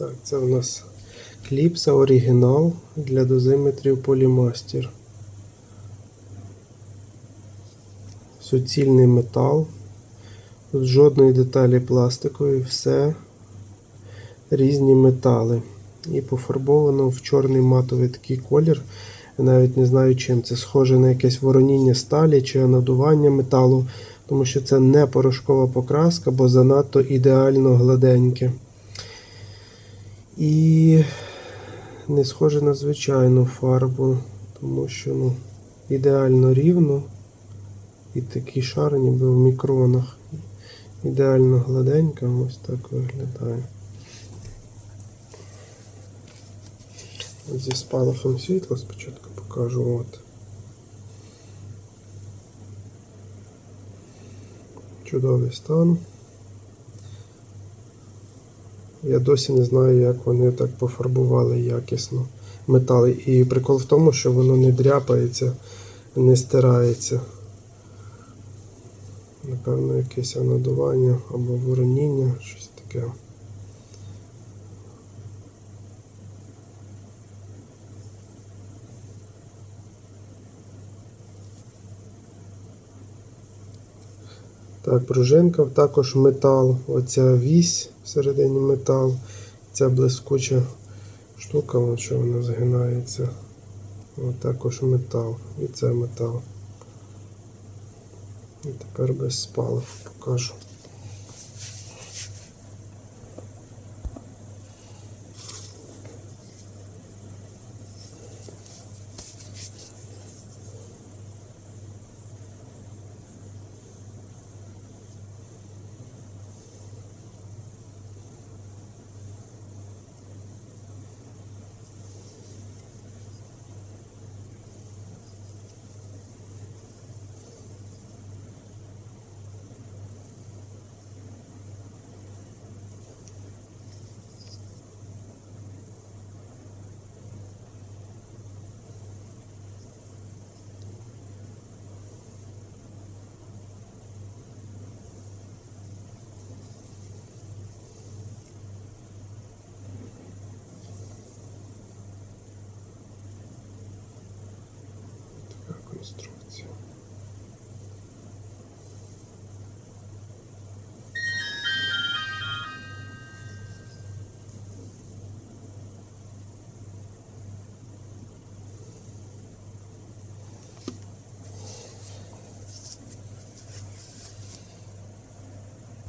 Так, це у нас кліпса оригінал для дозиметрів Полімастер. Суцільний метал. Тут жодної деталі пластикової, все різні метали. І пофарбовано в чорний матовий такий колір. Я навіть не знаю чим. Це схоже на якесь вороніння сталі чи надування металу, тому що це не порошкова покраска, бо занадто ідеально гладеньке. І не схоже на звичайну фарбу, тому що ну, ідеально рівно. І такий шар ніби в мікронах. Ідеально гладенька, ось так виглядає. Зі спалахом світла спочатку покажу. От. Чудовий стан. Я досі не знаю, як вони так пофарбували якісно метал. І прикол в тому, що воно не дряпається, не стирається. Напевно, якесь надування або вороніння, щось таке. Так, пружинка також метал. Оця вісь всередині метал. Ця блискуча штука, от що вона згинається. От також метал. І це метал. І тепер без спалах покажу. демонстрація.